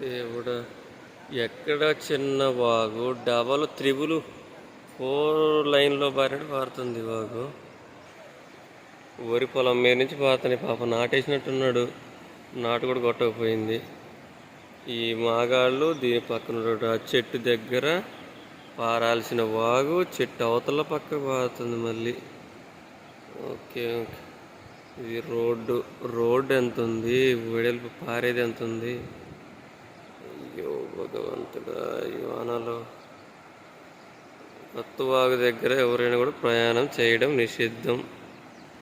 దేవుడా ఎక్కడ చిన్న వాగు? డబల్ త్రిబులు ఫోర్ లైన్లో బారినట్టు పారుతుంది వాగు. వరి పొలం మీద నుంచి పారుతుంది పాప నాటేసినట్టున్నాడు. నాటు కూడా కొట్టకపోయింది. ఈ మాగాళ్ళు దీని పక్కన ఆ చెట్టు దగ్గర పారాల్సిన వాగు చెట్టు అవతల పక్క పారుతుంది మళ్ళీ. Okay okay. ఇది రోడ్డు. రోడ్డు ఎంత ఉంది? వెడల్పు పారేది ఎంత ఉంది? భగవంతుడా ఈ వానలో దగ్గర ఎవరైనా కూడా ప్రయాణం చేయడం నిషిద్ధం.